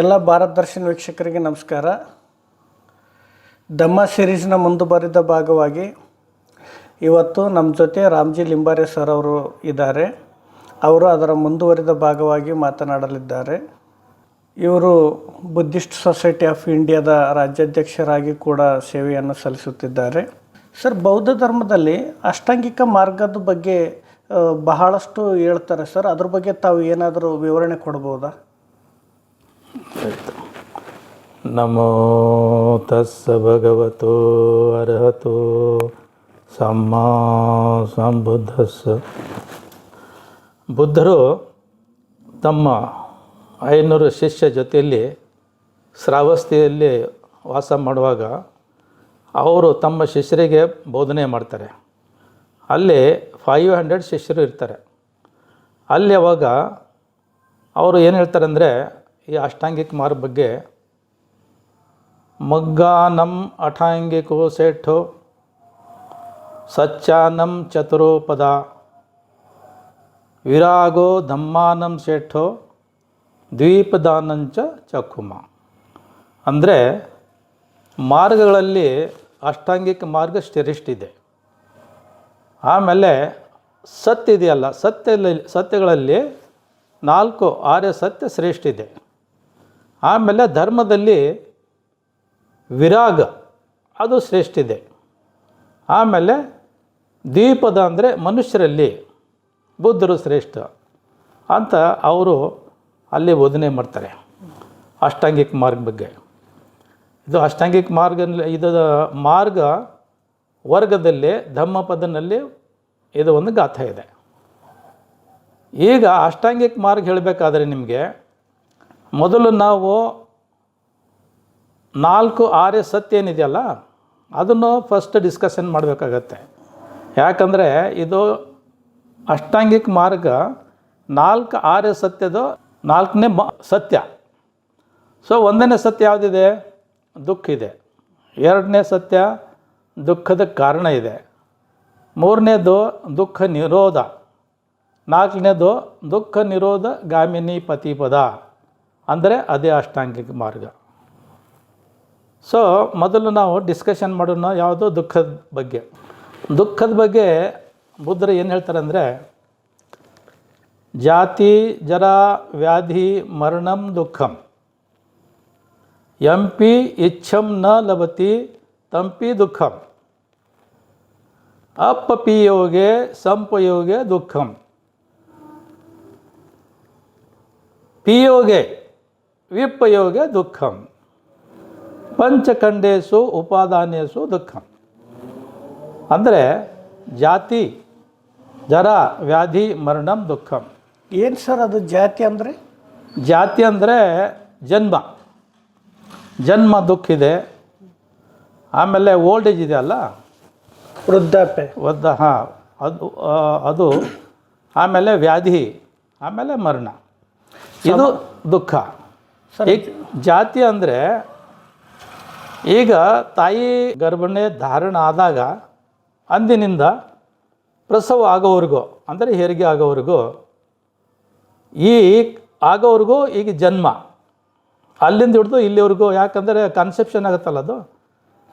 ಎಲ್ಲ ಭಾರತ್ ದರ್ಶನ್ ವೀಕ್ಷಕರಿಗೆ ನಮಸ್ಕಾರ. ದಮ್ಮ ಸಿರೀಸ್ನ ಮುಂದುವರಿದ ಭಾಗವಾಗಿ ಇವತ್ತು ನಮ್ಮ ಜೊತೆ ರಾಮ್ಜಿ ಲಿಂಬಾರೆ ಸರ್ ಅವರು ಇದ್ದಾರೆ. ಅವರು ಅದರ ಮುಂದುವರಿದ ಭಾಗವಾಗಿ ಮಾತನಾಡಲಿದ್ದಾರೆ. ಇವರು ಬುದ್ಧಿಸ್ಟ್ ಸೊಸೈಟಿ ಆಫ್ ಇಂಡಿಯಾದ ರಾಜ್ಯಾಧ್ಯಕ್ಷರಾಗಿ ಕೂಡ ಸೇವೆಯನ್ನು ಸಲ್ಲಿಸುತ್ತಿದ್ದಾರೆ. ಸರ್ ಬೌದ್ಧ ಧರ್ಮದಲ್ಲಿ ಅಷ್ಟಾಂಗಿಕ ಮಾರ್ಗದ ಬಗ್ಗೆ ಬಹಳಷ್ಟು ಹೇಳ್ತಾರೆ. ಸರ್ ಅದ್ರ ಬಗ್ಗೆ ತಾವು ಏನಾದರೂ ವಿವರಣೆ ಕೊಡ್ಬೋದಾ? ನಮೋ ತಸ್ಸ ಭಗವತೋ ಅರ್ಹತೋ ಸಮ್ಮ ಸಂಬುದ್ಧಸ್ಸ. ಬುದ್ಧರು ತಮ್ಮ ಐನೂರು ಶಿಷ್ಯ ಜೊತೆಯಲ್ಲಿ ಶ್ರಾವಸ್ತಿಯಲ್ಲಿ ವಾಸ ಮಾಡುವಾಗ ಅವರು ತಮ್ಮ ಶಿಷ್ಯರಿಗೆ ಬೋಧನೆ ಮಾಡ್ತಾರೆ. ಅಲ್ಲಿ ಫೈವ್ ಹಂಡ್ರೆಡ್ ಶಿಷ್ಯರು ಇರ್ತಾರೆ. ಅಲ್ಲಿ ಅವಾಗ ಅವರು ಏನು ಹೇಳ್ತಾರೆ ಅಂದರೆ ಈ ಅಷ್ಟಾಂಗಿಕ ಮಾರ್ಗ ಬಗ್ಗೆ ಮಗ್ಗಾನಂ ಅಠಾಂಗಿಕೋ ಸೇಠೋ ಸಚ್ಚಾನಂ ಚತುರೋಪದ ವಿರಾಗೋ ಧಮ್ಮಾನಂ ಸೇಠೋ ದ್ವೀಪದಾನಂಚ ಚಕುಮ. ಅಂದರೆ ಮಾರ್ಗಗಳಲ್ಲಿ ಅಷ್ಟಾಂಗಿಕ ಮಾರ್ಗ ಶ್ರೇಷ್ಠ ಇದೆ ಆಮೇಲೆ ಸತ್ಯ ಇದೆಯಲ್ಲ ಸತ್ಯ ಸತ್ಯಗಳಲ್ಲಿ ನಾಲ್ಕು ಆರ್ಯ ಸತ್ಯ ಶ್ರೇಷ್ಠ ಇದೆ ಆಮೇಲೆ ಧರ್ಮದಲ್ಲಿ ವಿರಾಗ, ಅದು ಶ್ರೇಷ್ಠ ಇದೆ. ಆಮೇಲೆ ದ್ವೀಪದ ಅಂದರೆ ಮನುಷ್ಯರಲ್ಲಿ ಬುದ್ಧರು ಶ್ರೇಷ್ಠ ಅಂತ ಅವರು ಅಲ್ಲಿ ಬೋಧನೆ ಮಾಡ್ತಾರೆ. ಅಷ್ಟಾಂಗಿಕ ಮಾರ್ಗ ಬಗ್ಗೆ. ಇದು ಅಷ್ಟಾಂಗಿಕ ಮಾರ್ಗ ಇದು ಮಾರ್ಗ ವರ್ಗದಲ್ಲಿ ಧಮ್ಮಪದನಲ್ಲಿ ಇದು ಒಂದು ಗಾಥ ಇದೆ. ಈಗ ಅಷ್ಟಾಂಗಿಕ ಮಾರ್ಗ ಹೇಳಬೇಕಾದ್ರೆ ನಿಮಗೆ ಮೊದಲು ನಾವು ನಾಲ್ಕು ಆರ್ಯ ಸತ್ಯ ಏನಿದೆಯಲ್ಲ, ಅದನ್ನು ಫಸ್ಟ್ ಡಿಸ್ಕಷನ್ ಮಾಡಬೇಕಾಗತ್ತೆ. ಯಾಕಂದರೆ ಇದು ಅಷ್ಟಾಂಗಿಕ ಮಾರ್ಗ, ನಾಲ್ಕು ಆರ್ಯ ಸತ್ಯದ ನಾಲ್ಕನೇ ಮ, ಸತ್ಯ. ಸೊ ಒಂದನೇ ಸತ್ಯ ಯಾವುದಿದೆ? ದುಃಖ ಇದೆ. ಎರಡನೇ ಸತ್ಯ ದುಃಖದ ಕಾರಣ ಇದೆ. ಮೂರನೇದು ದುಃಖ ನಿರೋಧ. ನಾಲ್ಕನೇದು ದುಃಖ ನಿರೋಧ ಗಾಮಿನಿ ಪತಿಪದ. ಅಂದರೆ ಅದೇ ಅಷ್ಟಾಂಗಿಕ ಮಾರ್ಗ. ಸೊ ಮೊದಲು ನಾವು ಡಿಸ್ಕಷನ್ ಮಾಡೋಣ ಯಾವುದು ದುಃಖದ ಬಗ್ಗೆ. ದುಃಖದ ಬಗ್ಗೆ ಬುದ್ಧರು ಏನು ಹೇಳ್ತಾರೆ ಅಂದರೆ, ಜಾತಿ, ಜರ, ವ್ಯಾಧಿ, ಮರಣಂ, ದುಃಖಂ. ಎಂಪಿ, ಇಚ್ಛಂ, ನ ಲಭತಿ ತಂಪಿ, ದುಃಖಂ. ಅಪ್ಪಪಿಯೋಗೆ ಸಂಪಯೋಗೆ, ದುಃಖಂ. ಪಿಯೋಗೆ ವಿಪಯೋಗೆ ದುಃಖಂ. ಪಂಚಖಂಡೇಶು ಉಪಾದಾನೇಶು ದುಃಖಂ. ಅಂದರೆ ಜಾತಿ ಜರ ವ್ಯಾಧಿ ಮರಣಂ ದುಃಖಂ. ಏನು ಸರ್ ಅದು ಜಾತಿ ಅಂದರೆ? ಜಾತಿ ಅಂದರೆ ಜನ್ಮ. ಜನ್ಮ ದುಃಖ ಇದೆ. ಆಮೇಲೆ ಓಲ್ಡ್ ಏಜ್ ಇದೆ ಅಲ್ಲ? ವೃದ್ಧಾಪ್ಯ. ವೃದ್ಧ ಹಾಂ. ಅದು ಅದು ಆಮೇಲೆ ವ್ಯಾಧಿ ಆಮೇಲೆ ಮರಣ. ಇದು ದುಃಖ. ಜಾತಿ ಅಂದರೆ ಈಗ ತಾಯಿ ಗರ್ಭಿಣಿ ಧಾರಣ ಆದಾಗ ಅಂದಿನಿಂದ ಪ್ರಸವ ಆಗೋವರೆಗೂ ಅಂದರೆ ಹೆರಿಗೆ ಆಗೋವರೆಗೂ ಈ ಆಗೋವರೆಗೂ ಈಗ ಜನ್ಮ. ಅಲ್ಲಿಂದ ಹಿಡಿದು ಇಲ್ಲಿವರೆಗೂ ಯಾಕಂದರೆ ಕನ್ಸೆಪ್ಷನ್ ಆಗುತ್ತಲ್ಲ ಅದು?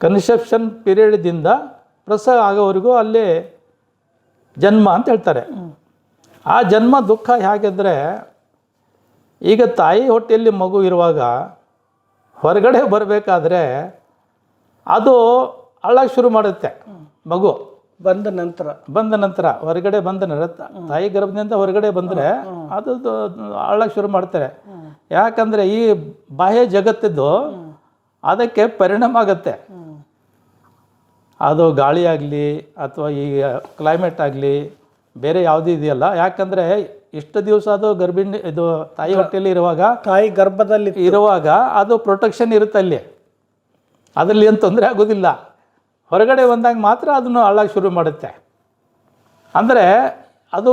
ಕನ್ಸೆಪ್ಷನ್ ಪೀರಿಯಡ್ದಿಂದ ಪ್ರಸವ ಆಗೋವರೆಗೂ ಅಲ್ಲಿ ಜನ್ಮ ಅಂತ ಹೇಳ್ತಾರೆ. ಆ ಜನ್ಮ ದುಃಖ ಹೇಗೆಂದರೆ ಈಗ ತಾಯಿ ಹೊಟ್ಟೆಯಲ್ಲಿ ಮಗು ಇರುವಾಗ ಹೊರಗಡೆ ಬರಬೇಕಾದ್ರೆ ಅದು ಅಳ್ಳಕ್ಕೆ ಶುರು ಮಾಡುತ್ತೆ ಮಗು. ಬಂದ ನಂತರ. ಬಂದ ನಂತರ ಹೊರಗಡೆ ಬಂದ ನಂತರ ತಾಯಿ ಗರ್ಭದಿಂದ ಹೊರಗಡೆ ಬಂದರೆ ಅದು ಅಳ್ಳಕ್ಕೆ ಶುರು ಮಾಡ್ತಾರೆ. ಯಾಕಂದರೆ ಈ ಬಾಹ್ಯ ಜಗತ್ತಿದ್ದು ಅದಕ್ಕೆ ಪರಿಣಾಮ ಆಗುತ್ತೆ. ಅದು ಗಾಳಿ ಆಗಲಿ ಅಥವಾ ಈ ಕ್ಲೈಮೇಟ್ ಆಗಲಿ ಬೇರೆ ಯಾವುದೂ ಇದೆಯಲ್ಲ? ಯಾಕಂದರೆ ಇಷ್ಟು ದಿವಸ ಅದು ಗರ್ಭಿಣಿ ಇದು ತಾಯಿ ಹೊಟ್ಟೆಯಲ್ಲಿ ಇರುವಾಗ ತಾಯಿ ಗರ್ಭದಲ್ಲಿ ಇರುವಾಗ ಅದು ಪ್ರೊಟೆಕ್ಷನ್ ಇರುತ್ತೆ ಅಲ್ಲಿ. ಅದರಲ್ಲಿ ಏನು ತೊಂದರೆ ಆಗೋದಿಲ್ಲ. ಹೊರಗಡೆ ಬಂದಾಗ ಮಾತ್ರ ಅದನ್ನು ಹಾಳಾಗಿ ಶುರು ಮಾಡುತ್ತೆ. ಅಂದರೆ ಅದು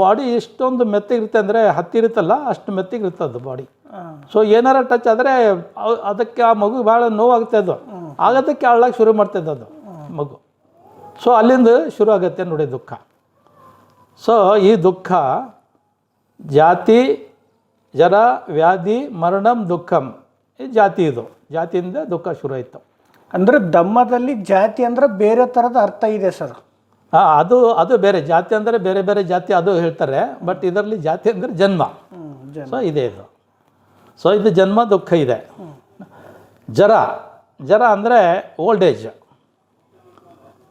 ಬಾಡಿ ಎಷ್ಟೊಂದು ಮೆತ್ತಗಿರುತ್ತೆ ಅಂದರೆ ಹತ್ತಿರುತ್ತಲ್ಲ ಅಷ್ಟು ಮೆತ್ತಗಿರುತ್ತೆ ಅದು ಬಾಡಿ ಸೊ ಏನಾರ ಟಚ್ ಆದರೆ ಅದಕ್ಕೆ ಆ ಮಗು ಭಾಳ ನೋವಾಗುತ್ತೆ ಅದು. ಆಗೋದಕ್ಕೆ ಹಾಳಾಗಿ ಶುರು ಮಾಡ್ತದೆ ಅದು ಮಗು. ಸೊ ಅಲ್ಲಿಂದ ಶುರು ಆಗುತ್ತೆ ನೋಡಿ ದುಃಖ. ಸೊ ಈ ದುಃಖ ಜಾತಿ ಜರ ವ್ಯಾಧಿ ಮರಣಂ ದುಃಖಂ. ಈ ಜಾತಿ ಇದು. ಜಾತಿಯಿಂದ ದುಃಖ ಶುರು ಆಯಿತು. ಅಂದರೆ ಧಮ್ಮದಲ್ಲಿ ಜಾತಿ ಅಂದರೆ ಬೇರೆ ಥರದ ಅರ್ಥ ಇದೆ ಸರ್. ಹಾಂ ಅದು ಅದು ಬೇರೆ. ಜಾತಿ ಅಂದರೆ ಬೇರೆ ಬೇರೆ ಜಾತಿ ಅದು ಹೇಳ್ತಾರೆ. ಬಟ್ ಇದರಲ್ಲಿ ಜಾತಿ ಅಂದರೆ ಜನ್ಮ. ಸೊ ಇದೆ ಇದು. ಸೊ ಇದು ಜನ್ಮ ದುಃಖ ಇದೆ. ಜರ ಜರ ಅಂದರೆ ಓಲ್ಡ್ ಏಜ್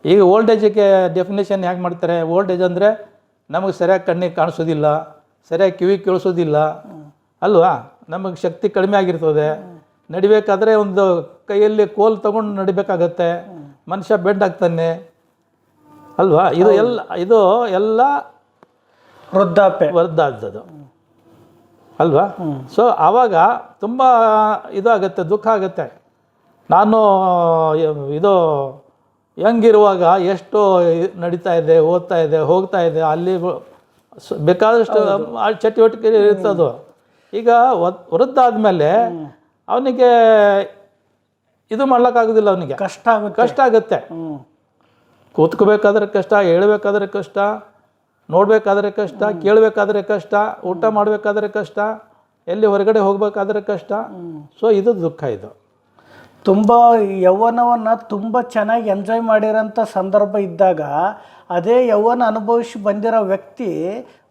ಈಗ ಓಲ್ಡ್ ಏಜಿಗೆ ಡೆಫಿನೇಷನ್ ಹೇಗೆ ಮಾಡ್ತಾರೆ? ಓಲ್ಡ್ ಏಜ್ ಅಂದರೆ ನಮಗೆ ಸರಿಯಾಗಿ ಕಣ್ಣಿಗೆ ಕಾಣಿಸೋದಿಲ್ಲ. ಸರಿಯಾಗಿ ಕಿವಿ ಕೇಳಿಸೋದಿಲ್ಲ. ಅಲ್ವಾ? ನಮಗೆ ಶಕ್ತಿ ಕಡಿಮೆ ಆಗಿರ್ತದೆ. ನಡಿಬೇಕಾದ್ರೆ ಒಂದು ಕೈಯಲ್ಲಿ ಕೋಲ್ ತಗೊಂಡು ನಡಿಬೇಕಾಗತ್ತೆ. ಮನುಷ್ಯ ಬೆಂಡ್ ಆಗ್ತಾನೆ. ಅಲ್ವಾ? ಇದು ಎಲ್ಲ ಇದು ಎಲ್ಲ ವೃದ್ಧಾಪ್ಯ. ವೃದ್ಧಾದದ್ದು. ಅಲ್ವಾ? ಸೊ ಆವಾಗ ತುಂಬ ಇದಾಗುತ್ತೆ ದುಃಖ ಆಗುತ್ತೆ. ನಾನು ಇದು ಹೆಂಗಿರುವಾಗ ಎಷ್ಟು ನಡೀತಾ ಇದೆ ಓದ್ತಾ ಇದೆ ಹೋಗ್ತಾ ಇದೆ ಅಲ್ಲಿ ಬೇಕಾದಷ್ಟು ಆ ಚಟುವಟಿಕೆ ಇರ್ತದು. ಈಗ ವದ್- ವೃದ್ಧ ಆದಮೇಲೆ ಅವನಿಗೆ ಇದು ಮಾಡ್ಲಿಕ್ಕಾಗೋದಿಲ್ಲ ಅವನಿಗೆ. ಕಷ್ಟ ಕಷ್ಟ ಆಗುತ್ತೆ. ಕೂತ್ಕೋಬೇಕಾದ್ರೆ ಕಷ್ಟ ಹೇಳ್ಬೇಕಾದ್ರೆ ಕಷ್ಟ ನೋಡಬೇಕಾದ್ರೆ ಕಷ್ಟ ಕೇಳಬೇಕಾದ್ರೆ ಕಷ್ಟ ಊಟ ಮಾಡಬೇಕಾದ್ರೆ ಕಷ್ಟ ಎಲ್ಲಿ ಹೊರಗಡೆ ಹೋಗ್ಬೇಕಾದ್ರೆ ಕಷ್ಟ. ಸೊ ಇದು ದುಃಖ ಇದು. ತುಂಬ ಯೌವನವನ್ನ ತುಂಬ ಚೆನ್ನಾಗಿ ಎಂಜಾಯ್ ಮಾಡಿರೋಂಥ ಸಂದರ್ಭ ಇದ್ದಾಗ ಅದೇ ಯೌವನ ಅನುಭವಿಸಿ ಬಂದಿರೋ ವ್ಯಕ್ತಿ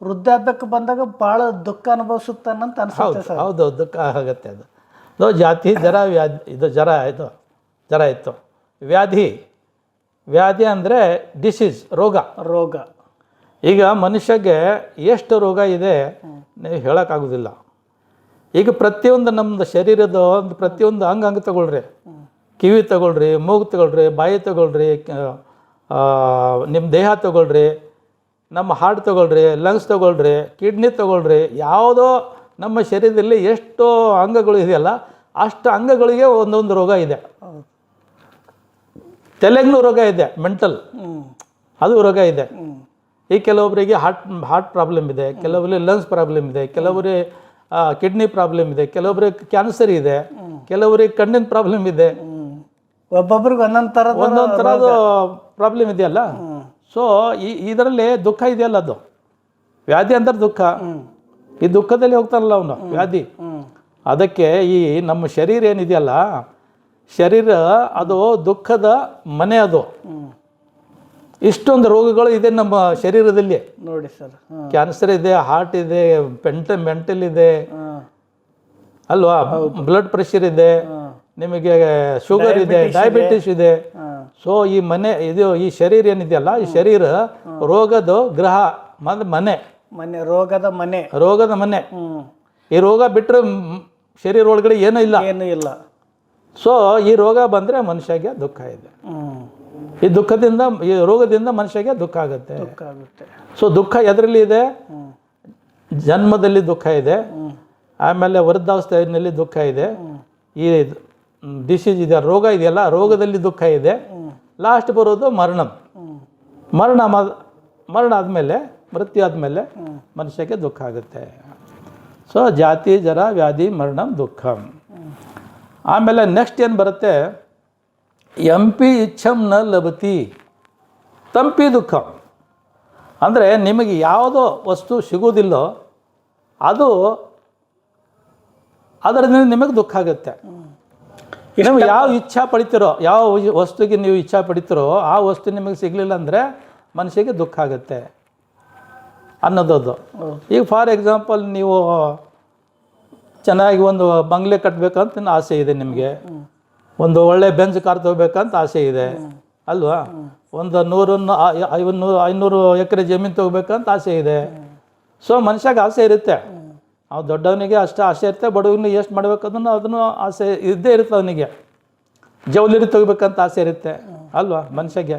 ವೃದ್ಧಾಪ್ಯಕ್ಕೆ ಬಂದಾಗ ಭಾಳ ದುಃಖ ಅನುಭವಿಸುತ್ತಾನಂತ ಅನ್ಸುತ್ತೆ ಹೌದು ಸರ್. ಹೌದು ದುಃಖ ಆಗುತ್ತೆ ಅದು. ಇದು ಜಾತಿ ಜರ ವ್ಯಾಧಿ ಇದು ಜರ ಇದು ಜರ ಇತ್ತು. ವ್ಯಾಧಿ ವ್ಯಾಧಿ ಅಂದರೆ ಡಿಸೀಸ್ ರೋಗ. ರೋಗ. ಈಗ ಮನುಷ್ಯಗೆ ಎಷ್ಟು ರೋಗ ಇದೆ ನೀವು ಹೇಳೋಕ್ಕಾಗೋದಿಲ್ಲ. ಈಗ ಪ್ರತಿಯೊಂದು ನಮ್ಮದು ಶರೀರದ ಒಂದು ಪ್ರತಿಯೊಂದು ಅಂಗ ಅಂಗ ತಗೊಳ್ರಿ. ಕಿವಿ ತಗೊಳ್ರಿ ಮೂಗು ತಗೊಳ್ರಿ ಬಾಯಿ ತಗೊಳ್ರಿ ನಿಮ್ಮ ದೇಹ ತಗೊಳ್ರಿ, ನಮ್ಮ ಹಾರ್ಟ್ ತೊಗೊಳ್ರಿ ಲಂಗ್ಸ್ ತೊಗೊಳ್ರಿ ಕಿಡ್ನಿ ತೊಗೊಳ್ರಿ, ಯಾವುದೋ ನಮ್ಮ ಶರೀರದಲ್ಲಿ ಎಷ್ಟು ಅಂಗಗಳು ಇದೆಯಲ್ಲ, ಅಷ್ಟು ಅಂಗಗಳಿಗೆ ಒಂದೊಂದು ರೋಗ ಇದೆ. ತಲೆಗೂ ರೋಗ ಇದೆ ಮೆಂಟಲ್ ಅದು ರೋಗ ಇದೆ. ಈ ಕೆಲವೊಬ್ಬರಿಗೆ ಹಾರ್ಟ್ ಹಾರ್ಟ್ ಪ್ರಾಬ್ಲಮ್ ಇದೆ ಕೆಲವರಿಗೆ ಲಂಗ್ಸ್ ಪ್ರಾಬ್ಲಮ್ ಇದೆ ಕೆಲವರಿಗೆ ಕಿಡ್ನಿ ಪ್ರಾಬ್ಲಮ್ ಇದೆ ಕೆಲವೊಬ್ಬರಿಗೆ ಕ್ಯಾನ್ಸರ್ ಇದೆ ಕೆಲವರಿಗೆ ಕಣ್ಣಿನ ಪ್ರಾಬ್ಲಮ್ ಇದೆ. ಒಬ್ಬೊಬ್ರಿಗೆ ಒಂದೊಂದು ಥರ ಒಂದೊಂದು ಥರದ ಪ್ರಾಬ್ಲಮ್ ಇದೆಯಲ್ಲ? ಸೊ ಈ ಇದರಲ್ಲಿ ದುಃಖ ಇದೆಯಲ್ಲ ಅದು? ವ್ಯಾಧಿ ಅಂದ್ರೆ ದುಃಖ. ಈ ದುಃಖದಲ್ಲಿ ಹೋಗ್ತಾರಲ್ಲ ಅವನು ವ್ಯಾಧಿ. ಅದಕ್ಕೆ ಈ ನಮ್ಮ ಶರೀರ ಏನಿದೆಯಲ್ಲ ಶರೀರ ಅದು ದುಃಖದ ಮನೆ ಅದು. ಇಷ್ಟೊಂದು ರೋಗಗಳು ಇದೆ ನಮ್ಮ ಶರೀರದಲ್ಲಿ. ನೋಡಿ ಸರ್. ಕ್ಯಾನ್ಸರ್ ಇದೆ ಹಾರ್ಟ್ ಇದೆ ಪೆಂಟ ಮೆಂಟಲ್ ಇದೆ. ಅಲ್ವಾ? ಬ್ಲಡ್ ಪ್ರೆಷರ್ ಇದೆ. ನಿಮಗೆ ಶುಗರ್ ಇದೆ ಡಯಾಬಿಟಿಸ್ ಇದೆ. ಸೊ ಈ ಮನೆ ಇದು ಈ ಶರೀರ ಏನಿದೆಯಲ್ಲ ಈ ಶರೀರ ರೋಗದ ಗ್ರಹ ಮನೆ. ಮನೆ ರೋಗದ ಮನೆ. ರೋಗದ ಮನೆ. ಈ ರೋಗ ಬಿಟ್ಟರೆ ಶರೀರ ಒಳಗಡೆ ಏನೂ ಇಲ್ಲ. ಏನೂ ಇಲ್ಲ. ಸೊ ಈ ರೋಗ ಬಂದರೆ ಮನುಷ್ಯಗೆ ದುಃಖ ಇದೆ. ಈ ದುಃಖದಿಂದ ಈ ರೋಗದಿಂದ ಮನುಷ್ಯಗೆ ದುಃಖ ಆಗುತ್ತೆ. ಸೊ ದುಃಖ ಎದರಲ್ಲಿ ಇದೆ? ಜನ್ಮದಲ್ಲಿ ದುಃಖ ಇದೆ. ಆಮೇಲೆ ವೃದ್ಧಾವಸ್ಥೆಯಲ್ಲಿ ದುಃಖ ಇದೆ. ಈ ಡಿಸೀಸ್ ಇದೆ ರೋಗ ಇದೆಯಲ್ಲ, ರೋಗದಲ್ಲಿ ದುಃಖ ಇದೆ. ಲಾಸ್ಟ್ ಬರೋದು ಮರಣ. ಮರಣ ಮರಣ ಆದಮೇಲೆ, ಮೃತ್ಯು ಆದಮೇಲೆ ಮನುಷ್ಯಕ್ಕೆ ದುಃಖ ಆಗುತ್ತೆ. ಸೊ ಜಾತಿ, ಜರ, ವ್ಯಾಧಿ, ಮರಣ, ದುಃಖ. ಆಮೇಲೆ ನೆಕ್ಸ್ಟ್ ಏನು ಬರುತ್ತೆ? ಎಂಪಿ ಇಚ್ಛಂ ನ ಲಭತಿ. ತಂಪಿ ದುಃಖ. ಅಂದರೆ ನಿಮಗೆ ಯಾವುದೋ ವಸ್ತು ಸಿಗೋದಿಲ್ಲೋ ಅದು ಅದರಿಂದ ನಿಮಗೆ ದುಃಖ ಆಗುತ್ತೆ. ನೀವು ಯಾವ ಇಚ್ಛಾ ಪಡಿತೀರೋ ಯಾವ ವಸ್ತುಗೆ ನೀವು ಇಚ್ಛಾ ಪಡಿತೀರೋ ಆ ವಸ್ತು ನಿಮಗೆ ಸಿಗಲಿಲ್ಲ ಅಂದರೆ ಮನುಷ್ಯಗೆ ದುಃಖ ಆಗುತ್ತೆ ಅನ್ನೋದದು. ಈಗ ಫಾರ್ ಎಕ್ಸಾಂಪಲ್ ನೀವು ಚೆನ್ನಾಗಿ ಒಂದು ಬಂಗ್ಲೆ ಕಟ್ಟಬೇಕಂತ ಆಸೆ ಇದೆ ನಿಮಗೆ. ಒಂದು ಒಳ್ಳೆ ಬೆಂಚ್ ಕಾರ್ ತಗೋಬೇಕಂತ ಆಸೆ ಇದೆ. ಅಲ್ವಾ? ಒಂದು ನೂರು ಐವನ್ನೂರು ಐನೂರು ಎಕರೆ ಜಮೀನು ತಗೋಬೇಕಂತ ಆಸೆ ಇದೆ. ಸೊ ಮನುಷ್ಯಾಗ ಆಸೆ ಇರುತ್ತೆ. ಅವ್ ದೊಡ್ಡವನಿಗೆ ಅಷ್ಟು ಆಸೆ ಇರುತ್ತೆ ಬಡವನಿಗೆ ಎಷ್ಟು ಮಾಡಬೇಕು ಅದನ್ನು ಅದನ್ನು ಆಸೆ ಇದ್ದೇ ಇರುತ್ತೆ ಅವನಿಗೆ. ಜವಲರಿ ತೆಗಿಬೇಕಂತ ಆಸೆ ಇರುತ್ತೆ ಅಲ್ವಾ ಮನುಷ್ಯಗೆ?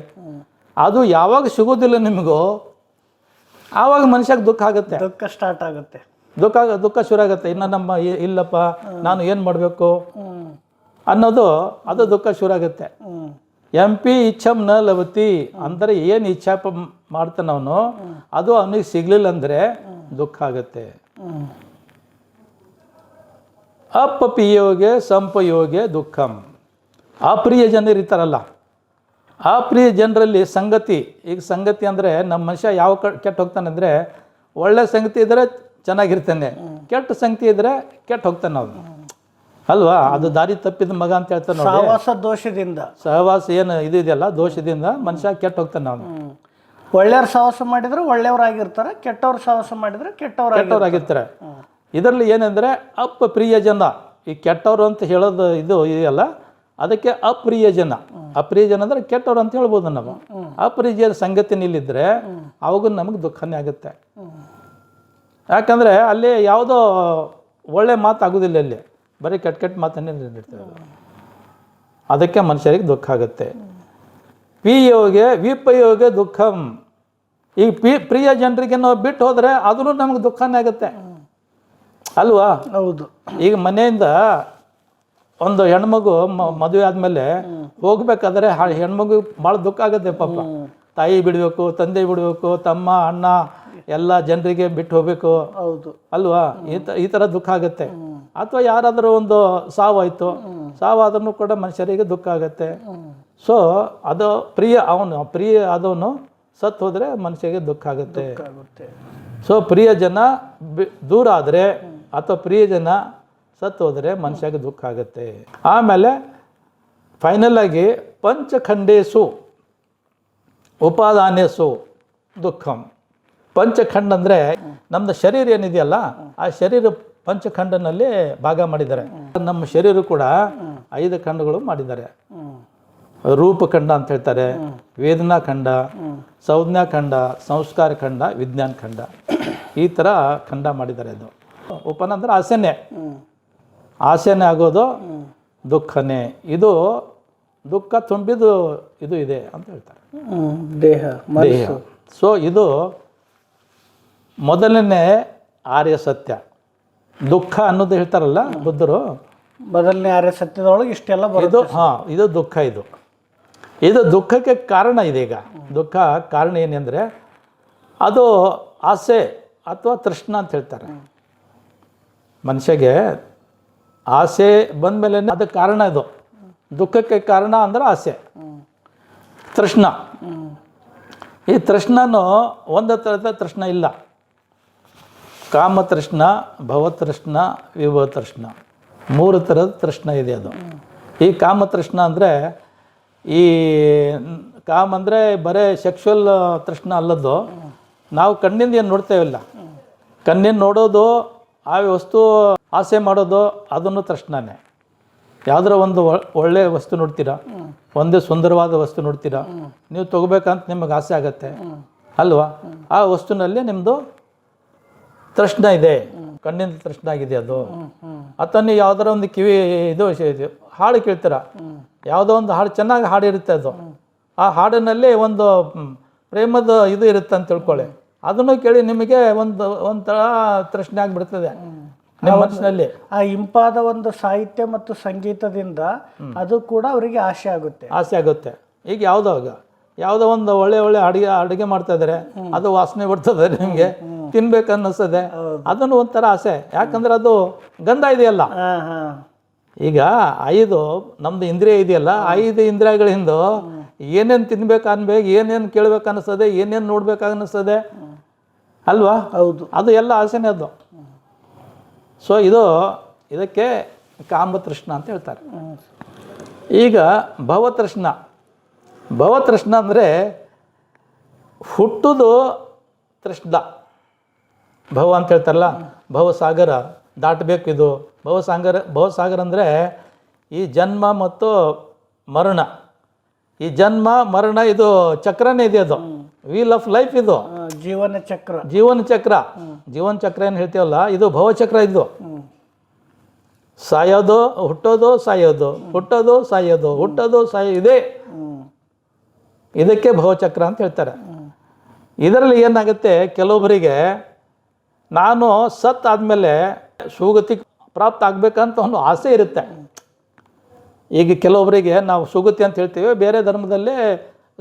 ಅದು ಯಾವಾಗ ಸಿಗೋದಿಲ್ಲ ನಿಮಗೂ ಆವಾಗ ಮನುಷ್ಯಗೆ ದುಃಖ ಆಗುತ್ತೆ. ದುಃಖ ಸ್ಟಾರ್ಟ್ ಆಗುತ್ತೆ. ದುಃಖ ದುಃಖ ಶುರು ಆಗುತ್ತೆ. ಇನ್ನು ನಮ್ಮ ಇಲ್ಲಪ್ಪ ನಾನು ಏನು ಮಾಡಬೇಕು? ಅನ್ನೋದು ಅದು ದುಃಖ ಶುರು ಆಗುತ್ತೆ. ಎಂ ಪಿ ಇಚ್ಛಂ ನ ಲವತಿ ಅಂದರೆ ಏನು ಇಚ್ಛಾ ಮಾಡ್ತಾನವನು ಅದು ಅವನಿಗೆ ಸಿಗಲಿಲ್ಲ ಅಂದರೆ ದುಃಖ ಆಗುತ್ತೆ. ಅಪಪಿಯೋಗೆ ಸಂಪಯೋಗೆ ದುಃಖಂ. ಅಪ್ರಿಯ ಜನರು ಇರ್ತಾರಲ್ಲ ಅಪ್ರಿಯ ಜನರಲ್ಲಿ ಸಂಗತಿ ಈಗ ಸಂಗತಿ ಅಂದರೆ ನಮ್ಮ ಮನುಷ್ಯ ಯಾವ ಕ ಕೆಟ್ಟು ಹೋಗ್ತಾನೆ ಅಂದರೆ ಒಳ್ಳೆ ಸಂಗತಿ ಇದ್ದರೆ ಚೆನ್ನಾಗಿರ್ತಾನೆ ಕೆಟ್ಟ ಸಂಗತಿ ಇದ್ರೆ ಕೆಟ್ಟ ಹೋಗ್ತಾನೆ ಅವನು. ಅಲ್ವಾ? ಅದು ದಾರಿ ತಪ್ಪಿದ ಮಗ ಅಂತ ಹೇಳ್ತಾನೆ ಸಹವಾಸ ದೋಷದಿಂದ. ಸಹವಾಸ ಏನು ಇದು ಇದೆಯಲ್ಲ ದೋಷದಿಂದ ಮನುಷ್ಯ ಕೆಟ್ಟ ಹೋಗ್ತಾನೆ ಅವನು. ಒಳ್ಳೆಯವ್ರ ಸಹವಾಸ ಮಾಡಿದ್ರೆ ಒಳ್ಳೆಯವರಾಗಿರ್ತಾರೆ ಕೆಟ್ಟವ್ರ ಸಹವಾಸ ಮಾಡಿದರೆ ಕೆಟ್ಟವರಾಗಿ ಕೆಟ್ಟವರಾಗಿರ್ತಾರೆ. ಇದರಲ್ಲಿ ಏನೆಂದರೆ ಅಪ್ ಜನ ಈ ಕೆಟ್ಟವರು ಅಂತ ಹೇಳೋದು ಇದು ಇದೆಯಲ್ಲ, ಅದಕ್ಕೆ ಅಪ್ರಿಯ ಜನ ಅಪ್ರಿಯ ಜನ ಅಂದ್ರೆ ಕೆಟ್ಟವ್ರು ಅಂತ ಹೇಳ್ಬೋದು ನಾವು. ಅಪ್ರಿಯ ಸಂಗತಿ ನಿಲ್ಲಿದ್ರೆ ಅವಾಗ ನಮಗೆ ದುಃಖನೇ ಆಗುತ್ತೆ. ಯಾಕಂದರೆ ಅಲ್ಲಿ ಯಾವುದೋ ಒಳ್ಳೆ ಮಾತು ಆಗೋದಿಲ್ಲ ಅಲ್ಲಿ. ಬರೀ ಕೆಟ್ಟ ಕೆಟ್ಟ ಮಾತನ್ನೇ ನೀಡ್ತೇವೆ ಅದಕ್ಕೆ ಮನುಷ್ಯರಿಗೆ ದುಃಖ ಆಗುತ್ತೆ. ಪಿಯೋಗೆ ವಿಪಯೋಗ ದುಃಖಂ. ಈ ಪಿ, ಪ್ರಿಯ ಜನರಿಗೆ ನಾವು ಬಿಟ್ಟು ಹೋದರೆ ಅದೂ ನಮಗೆ ದುಃಖನೇ ಆಗುತ್ತೆ. ಅಲ್ವಾ? ಹೌದು. ಈಗ ಮನೆಯಿಂದ ಒಂದು ಹೆಣ್ಮಗು ಮದುವೆ ಆದ್ಮೇಲೆ ಹೋಗ್ಬೇಕಾದ್ರೆ ಹೆಣ್ಮಗು ಭಾಳ ದುಃಖ ಆಗುತ್ತೆ ಪಾಪ. ತಾಯಿ ಬಿಡಬೇಕು ತಂದೆ ಬಿಡಬೇಕು ತಮ್ಮ ಅಣ್ಣ ಎಲ್ಲ ಜನರಿಗೆ ಬಿಟ್ಟು ಹೋಗ್ಬೇಕು. ಹೌದು. ಅಲ್ವಾ? ಈ ಥರ ದುಃಖ ಆಗುತ್ತೆ. ಅಥವಾ ಯಾರಾದರೂ ಒಂದು ಸಾವಾಯಿತು ಸಾವಾದ್ರೂ ಕೂಡ ಮನುಷ್ಯರಿಗೆ ದುಃಖ ಆಗುತ್ತೆ. ಸೊ ಅದು ಪ್ರಿಯ ಅವನು ಪ್ರಿಯ ಆದವನು ಸತ್ತು ಹೋದರೆ ಮನುಷ್ಯರಿಗೆ ದುಃಖ ಆಗುತ್ತೆ. ಆಗುತ್ತೆ. ಸೊ ಪ್ರಿಯ ಜನ ಬಿ- ದೂರ ಆದರೆ ಅಥವಾ ಪ್ರಿಯಜನ ಸತ್ತು ಹೋದರೆ ಮನುಷ್ಯಗೆ ದುಃಖ ಆಗುತ್ತೆ. ಆಮೇಲೆ ಫೈನಲಾಗಿ ಪಂಚಖಂಡೇಸು ಉಪಾದಾನೇಸು ದುಃಖಂ. ಪಂಚಖಂಡ ಅಂದರೆ ನಮ್ಮದು ಶರೀರ ಏನಿದೆಯಲ್ಲ, ಆ ಶರೀರ ಪಂಚಖಂಡನಲ್ಲಿ ಭಾಗ ಮಾಡಿದ್ದಾರೆ. ನಮ್ಮ ಶರೀರ ಕೂಡ ಐದು ಖಂಡಗಳು ಮಾಡಿದ್ದಾರೆ. ರೂಪಖಂಡ ಅಂತ ಹೇಳ್ತಾರೆ ವೇದನಾ ಖಂಡ ಸಂಜ್ಞಾ ಖಂಡ ಸಂಸ್ಕಾರ ಖಂಡ ವಿಜ್ಞಾನ ಖಂಡ ಈ ಥರ ಖಂಡ ಮಾಡಿದ್ದಾರೆ ಅದು. ಉಪನ ಅಂದ್ರೆ ಆಸೆನೆ. ಆಸೆನೆ ಆಗೋದು ದುಃಖನೇ. ಇದು ದುಃಖ ತುಂಬಿದು ಇದು ಇದೆ ಅಂತ ಹೇಳ್ತಾರೆ. ದೇಹ ದೇಹ. ಸೊ ಇದು ಮೊದಲನೇ ಆರ್ಯ ಸತ್ಯ. ದುಃಖ ಅನ್ನೋದು ಹೇಳ್ತಾರಲ್ಲ ಬುದ್ಧರು? ಮೊದಲನೇ ಆರ್ಯ ಸತ್ಯದೊಳಗೆ ಇಷ್ಟೆಲ್ಲ ಬರುತ್ತೆ. ಇದು ಹಾಂ ಇದು ದುಃಖ ಇದು. ಇದು ದುಃಖಕ್ಕೆ ಕಾರಣ ಇದೆ ಈಗ ದುಃಖ ಕಾರಣ ಏನೆಂದರೆ ಅದು ಆಸೆ ಅಥವಾ ತೃಷ್ಣ ಅಂತ ಹೇಳ್ತಾರೆ. ಮನುಷ್ಯಗೆ ಆಸೆ ಬಂದಮೇಲೆ ಅದಕ್ಕೆ ಕಾರಣ ಇದು. ದುಃಖಕ್ಕೆ ಕಾರಣ ಅಂದ್ರೆ ಆಸೆ. ತೃಷ್ಣ. ಈ ತೃಷ್ಣನು ಒಂದು ಥರದ ತೃಷ್ಣ ಇಲ್ಲ. ಕಾಮತೃಷ್ಣ ಭವತೃಷ್ಣ ವಿಭವತೃಷ್ಣ ಮೂರು ಥರದ ತೃಷ್ಣ ಇದೆ ಅದು. ಈ ಕಾಮತೃಷ್ಣ ಅಂದರೆ ಈ ಕಾಮ ಅಂದರೆ ಬರೀ ಸೆಕ್ಷುವಲ್ ತೃಷ್ಣ ಅಲ್ಲದ್ದು. ನಾವು ಕಣ್ಣಿಂದ ಏನು ನೋಡ್ತೇವಿಲ್ಲ ಕಣ್ಣಿಂದ ನೋಡೋದು ಆ ವಸ್ತು ಆಸೆ ಮಾಡೋದು ಅದನ್ನು ತೃಷ್ಣನೇ. ಯಾವ್ದಾರ ಒಂದು ಒಳ್ಳೆಯ ಒಳ್ಳೆ ವಸ್ತು ನೋಡ್ತೀರಾ? ಒಂದೇ ಸುಂದರವಾದ ವಸ್ತು ನೋಡ್ತೀರಾ? ನೀವು ತಗೋಬೇಕಂತ ನಿಮಗೆ ಆಸೆ ಆಗತ್ತೆ. ಅಲ್ವಾ? ಆ ವಸ್ತುನಲ್ಲಿ ನಿಮ್ಮದು ತೃಷ್ಣ ಇದೆ. ಕಣ್ಣಿಂದ ತೃಷ್ಣ ಆಗಿದೆ ಅದು. ಅಥವಾ ನೀವು ಯಾವ್ದಾರ ಒಂದು ಕಿವಿ ಇದು ಹಾಡು ಕೇಳ್ತೀರ? ಯಾವುದೋ ಒಂದು ಹಾಡು ಚೆನ್ನಾಗಿ ಹಾಡಿರುತ್ತೆ ಅದು. ಆ ಹಾಡಿನಲ್ಲಿ ಒಂದು ಪ್ರೇಮದ ಇದು ಇರುತ್ತೆ ಅಂತ ತಿಳ್ಕೊಳ್ಳಿ. ಅದನ್ನು ಕೇಳಿ ನಿಮಗೆ ಒಂದು ಒಂಥರ ತೃಷ್ಣೆ ಆಗಿಬಿಡ್ತದೆ. ನಿಮ್ಮ ಮನಸ್ಸಿನಲ್ಲಿ. ಆ ಇಂಪಾದ ಒಂದು ಸಾಹಿತ್ಯ ಮತ್ತು ಸಂಗೀತದಿಂದ ಅದು ಕೂಡ ಅವರಿಗೆ ಆಸೆ ಆಗುತ್ತೆ. ಆಸೆ ಆಗುತ್ತೆ. ಈಗ ಯಾವುದೋ ಈಗ ಯಾವುದೋ ಒಂದು ಒಳ್ಳೆ ಒಳ್ಳೆ ಅಡುಗೆ ಅಡುಗೆ ಮಾಡ್ತಾ ಇದ್ದಾರೆ ಅದು ವಾಸನೆ ಬರ್ತದೆ ನಿಮಗೆ. ತಿನ್ಬೇಕು ಅನ್ನಿಸ್ತದೆ. ಅದನ್ನು ಒಂಥರ ಆಸೆ. ಯಾಕಂದ್ರೆ ಅದು ಗಂಧ ಇದೆಯಲ್ಲ. ಈಗ ಐದು ನಮ್ದು ಇಂದ್ರಿಯ ಇದೆಯಲ್ಲ ಐದು ಇಂದ್ರಿಯಗಳಿಂದ ಏನೇನು ತಿನ್ಬೇಕು ಅನ್ಬೇಕು ಏನೇನು ಕೇಳ್ಬೇಕು ಅನ್ನಿಸ್ತದೆ ಏನೇನು ನೋಡ್ಬೇಕು ಅನ್ನಿಸ್ತದೆ ಅಲ್ವಾ? ಹೌದು. ಅದು ಎಲ್ಲ ಆಸೆನೇ ಅದು. ಸೊ ಇದು ಇದಕ್ಕೆ ಕಾಮತೃಷ್ಣ ಅಂತ ಹೇಳ್ತಾರೆ. ಈಗ ಭವತೃಷ್ಣ. ಭವತೃಷ್ಣ ಅಂದರೆ ಹುಟ್ಟುದು ತೃಷ್ಣ. ಭವ ಅಂತ ಹೇಳ್ತಾರಲ್ಲ ಭವಸಾಗರ. ದಾಟಬೇಕು ಇದು. ಭವಸಾಗರ ಭವಸಾಗರ ಅಂದರೆ ಈ ಜನ್ಮ ಮತ್ತು ಮರಣ. ಈ ಜನ್ಮ ಮರಣ ಇದು ಚಕ್ರನೇ ಇದೆ ಅದು. ವೀಲ್ ಆಫ್ ಲೈಫ್ ಇದು. ಜೀವನ ಚಕ್ರ. ಜೀವನ ಚಕ್ರ. ಜೀವನ ಚಕ್ರ ಏನು ಹೇಳ್ತೀವಲ್ಲ ಇದು ಭವಚಕ್ರ ಇದು. ಸಾಯೋದು ಹುಟ್ಟೋದು ಸಾಯೋದು. ಹುಟ್ಟೋದು ಸಾಯೋದು. ಹುಟ್ಟೋದು ಸಾಯೋ ಇದೆ. ಇದಕ್ಕೆ ಭವಚಕ್ರ ಅಂತ ಹೇಳ್ತಾರೆ. ಇದರಲ್ಲಿ ಏನಾಗುತ್ತೆ ಕೆಲವೊಬ್ಬರಿಗೆ ನಾನು ಸತ್ ಆದಮೇಲೆ ಸುಗತಿ ಪ್ರಾಪ್ತ ಆಗಬೇಕಂತ ಒಂದು ಆಸೆ ಇರುತ್ತೆ. ಈಗ ಕೆಲವೊಬ್ಬರಿಗೆ ನಾವು ಸುಗತಿ ಅಂತ ಹೇಳ್ತೀವಿ ಬೇರೆ ಧರ್ಮದಲ್ಲಿ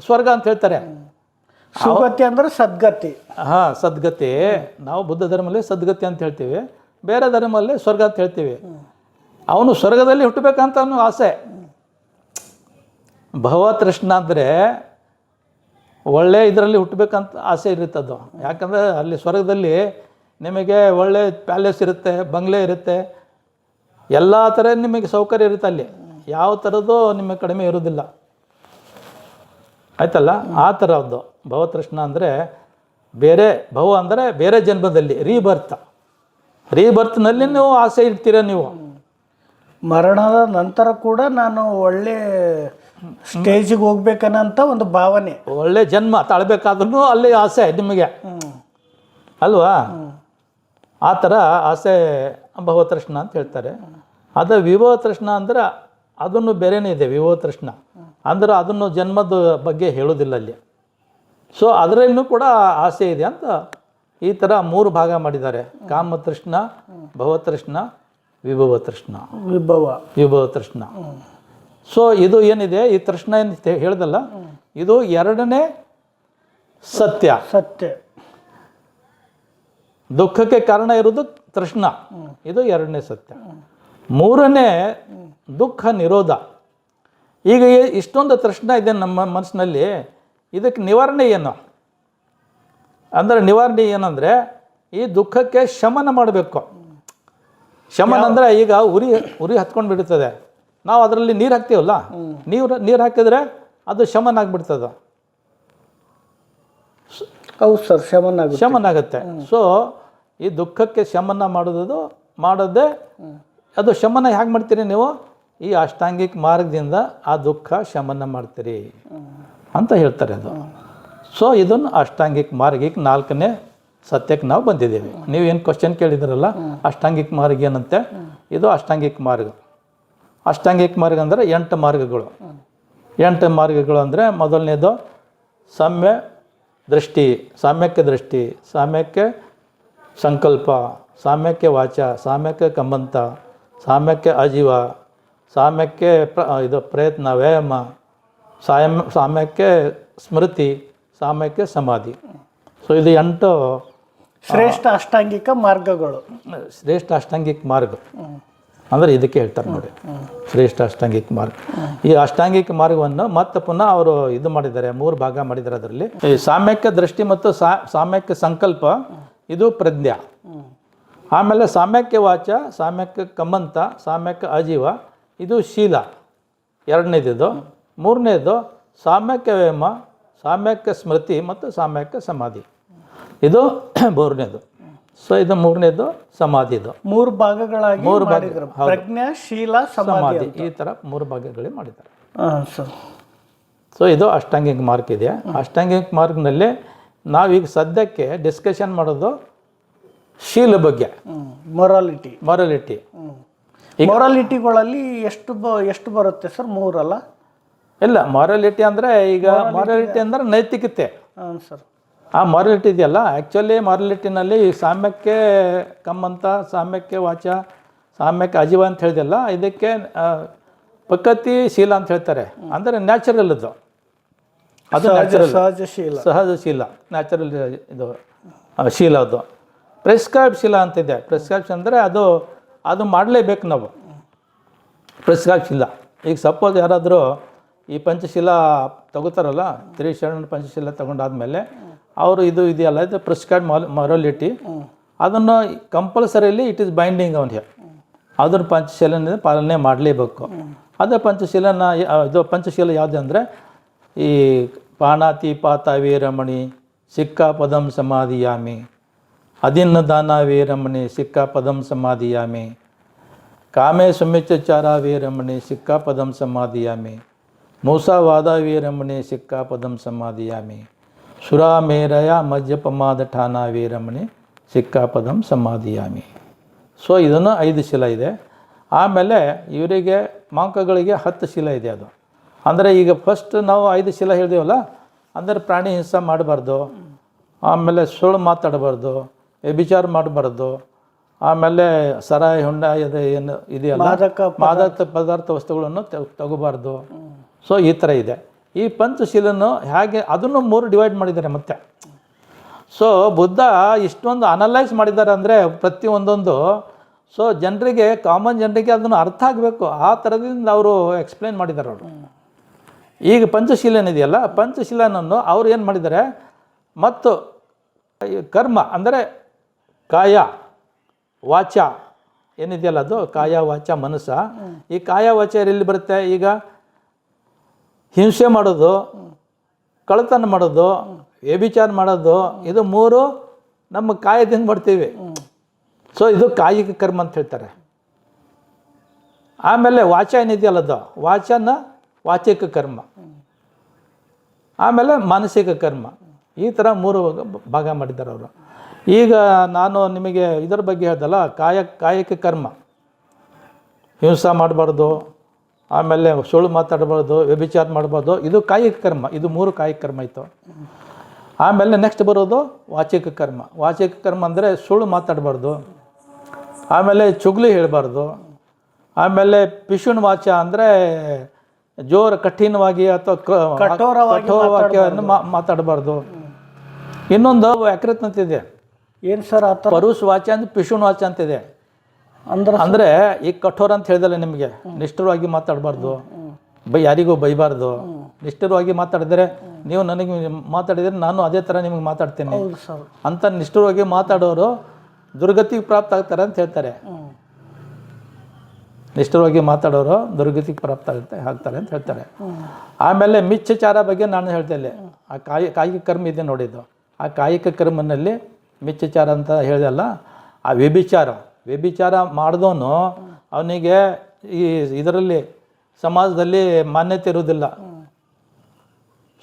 ಸ್ವರ್ಗ ಅಂತ ಹೇಳ್ತಾರೆ. ಸುಗತಿ ಅಂದ್ರೆ ಸದ್ಗತಿ. ಹಾಂ, ಸದ್ಗತಿ. ನಾವು ಬುದ್ಧ ಧರ್ಮದಲ್ಲಿ ಸದ್ಗತಿ ಅಂತ ಹೇಳ್ತೀವಿ. ಬೇರೆ ಧರ್ಮದಲ್ಲಿ ಸ್ವರ್ಗ ಅಂತ ಹೇಳ್ತೀವಿ. ಅವನು ಸ್ವರ್ಗದಲ್ಲಿ ಹುಟ್ಟಬೇಕಂತ ಅವನು ಆಸೆ. ಭವ ತೃಷ್ಣ ಅಂದರೆ ಒಳ್ಳೆ ಇದರಲ್ಲಿ ಹುಟ್ಟಬೇಕಂತ ಆಸೆ ಇರುತ್ತದು ಯಾಕಂದರೆ ಅಲ್ಲಿ ಸ್ವರ್ಗದಲ್ಲಿ ನಿಮಗೆ ಒಳ್ಳೆ ಪ್ಯಾಲೇಸ್ ಇರುತ್ತೆ, ಬಂಗ್ಲೆ ಇರುತ್ತೆ. ಎಲ್ಲ ಥರ ನಿಮಗೆ ಸೌಕರ್ಯ ಇರುತ್ತೆ ಅಲ್ಲಿ. ಯಾವ ಥರದ್ದು ನಿಮಗೆ ಕಡಿಮೆ ಇರೋದಿಲ್ಲ ಆಯ್ತಲ್ಲ? ಆ ಥರದ್ದು ಭವತೃಷ್ಣ ಅಂದರೆ ಬೇರೆ ಭವ ಅಂದರೆ ಬೇರೆ ಜನ್ಮದಲ್ಲಿ ರೀಬರ್ತ್ ರೀಬರ್ತ್ನಲ್ಲಿ ನೀವು ಆಸೆ ಇಡ್ತೀರ ನೀವು. ಮರಣದ ನಂತರ ಕೂಡ ನಾನು ಒಳ್ಳೆ ಸ್ಟೇಜಿಗೆ ಹೋಗ್ಬೇಕನ್ನಂತ ಒಂದು ಭಾವನೆ. ಒಳ್ಳೆ ಜನ್ಮ ತಾಳ್ಬೇಕಾದ್ರೂ ಅಲ್ಲಿ ಆಸೆ ನಿಮಗೆ. ಅಲ್ವಾ? ಆ ಥರ ಆಸೆ ಭವತೃಷ್ಣ ಅಂತ ಹೇಳ್ತಾರೆ. ಅದು ವಿಭವತೃಷ್ಣ ಅಂದ್ರೆ ಅದನ್ನು ಬೇರೆನೇ ಇದೆ ವಿಭವ ತೃಷ್ಣ ಅಂದ್ರೆ ಅದನ್ನು ಜನ್ಮದ ಬಗ್ಗೆ ಹೇಳೋದಿಲ್ಲ ಅಲ್ಲಿ. ಸೊ ಅದರಲ್ಲೂ ಕೂಡ ಆಸೆ ಇದೆ ಅಂತ ಈ ಥರ ಮೂರು ಭಾಗ ಮಾಡಿದ್ದಾರೆ. ಕಾಮತೃಷ್ಣ ಭವತೃಷ್ಣ ವಿಭವ ತೃಷ್ಣ ವಿಭವ. ವಿಭವ ತೃಷ್ಣ ಸೊ ಇದು ಏನಿದೆ? ಈ ತೃಷ್ಣ ಏನು ಹೇಳ್ದಲ್ಲ? ಇದು ಎರಡನೇ ಸತ್ಯ. ಸತ್ಯ. ದುಃಖಕ್ಕೆ ಕಾರಣ ಇರೋದು ತೃಷ್ಣ. ಇದು ಎರಡನೇ ಸತ್ಯ. ಮೂರನೇ ದುಃಖ ನಿರೋಧ. ಈಗ ಇಷ್ಟೊಂದು ತೃಷ್ಣ ಇದೆ ನಮ್ಮ ಮನಸ್ಸಿನಲ್ಲಿ. ಇದಕ್ಕೆ ನಿವಾರಣೆ ಏನು? ಅಂದರೆ ನಿವಾರಣೆ ಏನಂದರೆ ಈ ದುಃಖಕ್ಕೆ ಶಮನ ಮಾಡಬೇಕು. ಶಮನ ಅಂದರೆ ಈಗ ಉರಿ ಉರಿ ಹತ್ಕೊಂಡು ಬಿಡುತ್ತದೆ ನಾವು ಅದರಲ್ಲಿ ನೀರು ಹಾಕ್ತೀವಲ್ಲ? ನೀರು ನೀರು ಹಾಕಿದರೆ ಅದು ಶಮನ ಆಗಿಬಿಡ್ತದೆ. ಹೌದು ಸರ್ ಶಮನ ಶಮನ ಆಗುತ್ತೆ. ಸೊ ಈ ದುಃಖಕ್ಕೆ ಶಮನ ಮಾಡೋದು ಮಾಡೋದೇ ಅದು ಶಮನ. ಹೇಗೆ ಮಾಡ್ತೀರಿ ನೀವು? ಈ ಅಷ್ಟಾಂಗಿಕ ಮಾರ್ಗದಿಂದ ಆ ದುಃಖ ಶಮನ ಮಾಡ್ತೀರಿ ಅಂತ ಹೇಳ್ತಾರೆ ಅದು. ಸೊ ಇದನ್ನು ಅಷ್ಟಾಂಗಿಕ ಮಾರ್ಗಕ್ಕೆ ನಾಲ್ಕನೇ ಸತ್ಯಕ್ಕೆ ನಾವು ಬಂದಿದ್ದೀವಿ. ನೀವು ಏನು ಕ್ವಶನ್ ಕೇಳಿದ್ರಲ್ಲ, ಅಷ್ಟಾಂಗಿಕ ಮಾರ್ಗ ಏನಂತೆ? ಇದು ಅಷ್ಟಾಂಗಿಕ ಮಾರ್ಗ. ಅಷ್ಟಾಂಗಿಕ ಮಾರ್ಗ ಅಂದರೆ ಎಂಟು ಮಾರ್ಗಗಳು. ಎಂಟು ಮಾರ್ಗಗಳು ಅಂದರೆ ಮೊದಲನೇದು ಸಮ್ಯ ದೃಷ್ಟಿ, ಸಾಮ್ಯಕ್ಕೆ ದೃಷ್ಟಿ, ಸಾಮ್ಯಕ್ಕೆ ಸಂಕಲ್ಪ, ಸಾಮ್ಯಕ್ಕೆ ವಾಚ, ಸಾಮ್ಯಕ್ಕೆ ಕಂಬಂತ ಸಾಮ್ಯಕ್ಕೆ ಅಜೀವ ಸಾಮ್ಯಕ್ಕೆ ಪ್ರ ಇದು ಪ್ರಯತ್ನ ವ್ಯಾಯಾಮ ಸಾಯಂ ಸಾಮ್ಯಕ್ಕೆ ಸ್ಮೃತಿ ಸಾಮ್ಯಕ್ಕೆ ಸಮಾಧಿ. ಸೊ ಇದು ಎಂಟು ಶ್ರೇಷ್ಠ ಅಷ್ಟಾಂಗಿಕ ಮಾರ್ಗಗಳು. ಶ್ರೇಷ್ಠ ಅಷ್ಟಾಂಗಿಕ ಮಾರ್ಗ. ಅಂದರೆ ಇದಕ್ಕೆ ಹೇಳ್ತಾರೆ ನೋಡಿ. ಶ್ರೇಷ್ಠ ಅಷ್ಟಾಂಗಿಕ ಮಾರ್ಗ. ಈ ಅಷ್ಟಾಂಗಿಕ ಮಾರ್ಗವನ್ನು ಮತ್ತೆ ಪುನಃ ಅವರು ಇದು ಮಾಡಿದ್ದಾರೆ ಮೂರು ಭಾಗ ಮಾಡಿದ್ದಾರೆ ಅದರಲ್ಲಿ. ಈ ಸಾಮ್ಯಕ್ಕೆ ದೃಷ್ಟಿ ಮತ್ತು ಸಾಮ್ಯಕ್ಕೆ ಸಂಕಲ್ಪ ಇದು ಪ್ರಜ್ಞಾ. ಆಮೇಲೆ ಸಾಮ್ಯಕ್ಕೆ ವಾಚ ಸಾಮ್ಯಕ್ಕೆ ಕಮ್ಮಂತ ಸಾಮ್ಯಕ್ಕೆ ಅಜೀವ ಇದು ಶೀಲ. ಎರಡನೇದಿದು. ಮೂರನೇದು ಸಾಮ್ಯಕ್ಕೆ ವೇಮ ಸಾಮ್ಯಕ್ಕೆ ಸ್ಮೃತಿ ಮತ್ತು ಸಾಮ್ಯಕ್ಕೆ ಸಮಾಧಿ. ಇದು ಮೂರನೇದು. ಸೊ ಇದು ಮೂರನೇದು ಸಮಾಧಿದು. ಮೂರು ಭಾಗಗಳಾಗಿ ಮೂರು ಭಾಗ, ಪ್ರಜ್ಞಾ ಶೀಲ ಸಮಾಧಿ ಈ ಥರ ಮೂರು ಭಾಗಗಳೇ ಮಾಡಿದ್ದಾರೆ. ಸರ್. ಸೊ ಇದು ಅಷ್ಟಾಂಗಿಕ ಮಾರ್ಕ್ ಇದೆ. ಅಷ್ಟಾಂಗಿಕ ಮಾರ್ಕ್ನಲ್ಲಿ ನಾವೀಗ ಸದ್ಯಕ್ಕೆ ಡಿಸ್ಕಷನ್ ಮಾಡೋದು ಶೀಲ ಬಗ್ಗೆ. ಮೊರಾಲಿಟಿ ಮೊರಲಿಟಿ ಮೊರಾಲಿಟಿಗಳಲ್ಲಿ ಎಷ್ಟು ಬ ಎಷ್ಟು ಬರುತ್ತೆ ಸರ್? ಮೂರಲ್ಲ ಇಲ್ಲ ಮಾರಾಲಿಟಿ ಅಂದರೆ ಈಗ ಮಾರಾಲಿಟಿ ಅಂದರೆ ನೈತಿಕತೆ. ಹಾಂ ಸರ್. ಆ ಮಾರಾಲಿಟಿ ಇದೆಯಲ್ಲ ಆ್ಯಕ್ಚುಲಿ ಮಾರಾಲಿಟಿನಲ್ಲಿ ಸಾಮ್ಯಕ್ಕೆ ಕಮ್ಮಂತ ಸಾಮ್ಯಕ್ಕೆ ವಾಚ ಸಾಮ್ಯಕ್ಕೆ ಅಜೀವ ಅಂತ ಹೇಳಿದೆಲ್ಲ ಇದಕ್ಕೆ ಪಕ್ಕತಿ ಪ್ರಕೃತಿ ಶೀಲ ಅಂತ ಹೇಳ್ತಾರೆ. ಅಂದರೆ ನ್ಯಾಚುರಲ್ ಅದು ಅದು ನ್ಯಾಚುರಲ್ ಸಹಜ ಶೀಲ. ಸಹಜ ಶೀಲ. ನ್ಯಾಚುರಲ್ ಇದು ಶೀಲ ಅದು. ಪ್ರಿಸ್ಕ್ರೈಬ್ ಶೀಲ ಅಂತಿದೆ. ಪ್ರೆಸ್ಕ್ರೈಬ್ಸ್ ಅಂದರೆ ಅದು ಅದು ಮಾಡಲೇಬೇಕು ನಾವು. ಪ್ರಿಸ್ಕ್ರೈಬ್ ಶೀಲ ಈಗ ಸಪೋಸ್ ಯಾರಾದರೂ ಈ ಪಂಚಶೀಲ ತಗೋತಾರಲ್ಲ ತ್ರಿಶರಣ ಪಂಚಶೀಲ ತಗೊಂಡಾದ್ಮೇಲೆ ಅವರು ಇದು ಇದೆಯಲ್ಲ, ಇದು ಪ್ರಿಸ್ಕ್ರೈಬ್ ಮೊರಾಲಿಟಿ. ಅದನ್ನು ಕಂಪಲ್ಸರಿಲಿ ಇಟ್ ಈಸ್ ಬೈಂಡಿಂಗ್ ಅವನಿಗೆ ಅದ್ರ ಪಂಚಶೀಲನ ಪಾಲನೆ ಮಾಡಲೇಬೇಕು. ಅದೇ ಪಂಚಶೀಲನ, ಇದು ಪಂಚಶೀಲ ಯಾವುದು ಅಂದರೆ ಈ ಪಾಣಾತಿ ಪಾತ ವೀರಮಣಿ ಸಿಕ್ಕ ಪದಂ ಸಮಾಧಿಯಾಮಿ. ಅದಿನ್ನ ದಾನ ವೀರಮಣಿ ಸಿಕ್ಕ ಪದಂ ಸಮಾಧಿಯಾಮಿ. ಕಾಮೇ ಸುಮಿಚಾರ ವೀರಮಣಿ ಸಿಕ್ಕ ಪದಂ ಸಮಾಧಿಯಾಮಿ. ಮೂಸಾವಾದ ವೀರಮಣಿ ಸಿಕ್ಕ ಪದಂ ಸಮಾಧಿಯಾಮಿ. ಸುರಾಮೇರಯ ಮಜ್ಜಪಮಾದ ಠಾನ ವೀರಮಣಿ ಸಿಕ್ಕ ಪದಂ ಸಮಾಧಿಯಾಮಿ. ಸೊ ಇದನ್ನು ಐದು ಶಿಲ ಇದೆ. ಆಮೇಲೆ ಇವರಿಗೆ ಮಾಂಕಗಳಿಗೆ ಹತ್ತು ಶಿಲ ಇದೆ ಅದು. ಅಂದರೆ ಈಗ ಫಸ್ಟ್ ನಾವು ಐದು ಶಿಲ ಹೇಳಿದೀವಲ್ಲ, ಅಂದರೆ ಪ್ರಾಣಿ ಹಿಂಸೆ ಮಾಡಬಾರ್ದು. ಆಮೇಲೆ ಸುಳ್ಳು ಮಾತಾಡಬಾರ್ದು. ವ್ಯಭಿಚಾರ ಮಾಡಬಾರ್ದು. ಆಮೇಲೆ ಸರಾಯಿ ಹೊಂಡ ಇದೆ ಏನು ಇದೆಯಲ್ಲ? ಮಾದಕ ಪದಾರ್ಥ. ವಸ್ತುಗಳನ್ನು ತಗೋಬಾರ್ದು. ಸೊ ಈ ಥರ ಇದೆ. ಈ ಪಂಚಶೀಲನ್ನು ಹೇಗೆ ಅದನ್ನು ಮೂರು ಡಿವೈಡ್ ಮಾಡಿದ್ದಾರೆ ಮತ್ತೆ. ಸೊ ಬುದ್ಧ ಇಷ್ಟೊಂದು ಅನಲೈಸ್ ಮಾಡಿದ್ದಾರೆ ಅಂದರೆ ಪ್ರತಿಯೊಂದೊಂದು ಸೊ ಜನರಿಗೆ ಕಾಮನ್ ಜನರಿಗೆ ಅದನ್ನು ಅರ್ಥ ಆಗಬೇಕು. ಆ ಥರದಿಂದ ಅವರು ಎಕ್ಸ್ಪ್ಲೈನ್ ಮಾಡಿದ್ದಾರೆ ಅವರು. ಈಗ ಪಂಚಶೀಲನಿದೆಯಲ್ಲ ಪಂಚಶೀಲನನ್ನು ಅವ್ರು ಏನು ಮಾಡಿದ್ದಾರೆ? ಮತ್ತು ಕರ್ಮ ಅಂದರೆ ಕಾಯ, ವಾಚ, ಏನಿದೆಯಲ್ಲ ಅದು? ಕಾಯ, ವಾಚ, ಮನಸ್ಸ. ಈ ಕಾಯ, ವಾಚ ಎಲ್ಲಿ ಬರುತ್ತೆ ಈಗ? ಹಿಂಸೆ ಮಾಡೋದು ಕಳತನ ಮಾಡೋದು, ವ್ಯಭಿಚಾರ ಮಾಡೋದು, ಇದು ಮೂರು ನಮ್ಮ ಕಾಯದಿಂದ ಮಾಡ್ತೀವಿ. ಸೊ ಇದು ಕಾಯಿಕ ಕರ್ಮ ಅಂತ ಹೇಳ್ತಾರೆ. ಆಮೇಲೆ ವಾಚ ಏನಿದೆಯಲ್ಲ ಅದು? ವಾಚನ ವಾಚಿಕ ಕರ್ಮ. ಆಮೇಲೆ ಮಾನಸಿಕ ಕರ್ಮ. ಈ ಥರ ಮೂರು ಭಾಗ ಮಾಡಿದ್ದಾರೆ ಅವರು. ಈಗ ನಾನು ನಿಮಗೆ ಇದರ ಬಗ್ಗೆ ಹೇಳ್ದಲ್ಲ ಕಾಯ ಕಾಯಕ ಕರ್ಮ. ಹಿಂಸ ಮಾಡಬಾರ್ದು ಆಮೇಲೆ ಸುಳ್ಳು ಮಾತಾಡಬಾರ್ದು ವ್ಯಭಿಚಾರ ಮಾಡಬಾರ್ದು ಇದು ಕಾಯಿಕ ಕರ್ಮ ಇದು ಮೂರು ಕಾಯಿಕ ಕರ್ಮ ಇತ್ತು. ಆಮೇಲೆ ನೆಕ್ಸ್ಟ್ ಬರೋದು ವಾಚಿಕ ಕರ್ಮ. ವಾಚಿಕ ಕರ್ಮ ಅಂದರೆ ಸುಳ್ಳು ಮಾತಾಡಬಾರ್ದು ಆಮೇಲೆ ಚುಗ್ಲಿ ಹೇಳಬಾರ್ದು ಆಮೇಲೆ ಪಿಶುಣ್ ವಾಚ ಅಂದರೆ ಜೋರು ಕಠಿಣವಾಗಿ ಅಥವಾ ಕಠೋರ ವಾಕ್ಯವನ್ನು ಮಾತಾಡಬಾರ್ದು. ಇನ್ನೊಂದು ವ್ಯಾಕೃತ ಅಂತಿದೆ ಏನು ಸರ್ ಆ ಥರ ಪರುಷ್ ವಾಚ ಅಂದ್ರೆ ಪಿಶುನ್ ವಾಚ ಅಂತಿದೆ ಅಂದ್ರೆ ಅಂದರೆ ಈಗ ಕಠೋರ ಅಂತ ಹೇಳಿದಲ್ಲ ನಿಮಗೆ ನಿಷ್ಠುರವಾಗಿ ಮಾತಾಡಬಾರ್ದು. ಬೈ ಯಾರಿಗೂ ಬೈಬಾರ್ದು. ನಿಷ್ಠುರವಾಗಿ ಮಾತಾಡಿದರೆ ನೀವು ನನಗೆ ಮಾತಾಡಿದರೆ ನಾನು ಅದೇ ಥರ ನಿಮಗೆ ಮಾತಾಡ್ತೀನಿ. ಸರ್. ಅಂತ ನಿಷ್ಠುರವಾಗಿ ಮಾತಾಡೋರು ದುರ್ಗತಿಗೆ ಪ್ರಾಪ್ತ ಆಗ್ತಾರೆ ಅಂತ ಹೇಳ್ತಾರೆ. ನಿಷ್ಠುರವಾಗಿ ಮಾತಾಡೋರು ದುರ್ಗತಿಗೆ ಪ್ರಾಪ್ತ ಆಗುತ್ತೆ ಆಗ್ತಾರೆ ಅಂತ ಹೇಳ್ತಾರೆ. ಆಮೇಲೆ ಮಿಚ್ಚಚಾರ ಬಗ್ಗೆ ನಾನು ಹೇಳ್ತೇನೆ ಆ ಕಾಯಿ ಕಾಯಿಕ ಕರ್ಮ ಇದೆ ನೋಡಿದ್ದು. ಆ ಕಾಯಿಕ ಕರ್ಮನಲ್ಲಿ ಮಿಚ್ಚಚಾರ ಅಂತ ಹೇಳಿದಲ್ಲ ಆ ವ್ಯಭಿಚಾರ. ವ್ಯಭಿಚಾರ ಮಾಡಿದವನು ಅವನಿಗೆ ಈ ಇದರಲ್ಲಿ ಸಮಾಜದಲ್ಲಿ ಮಾನ್ಯತೆ ಇರುವುದಿಲ್ಲ.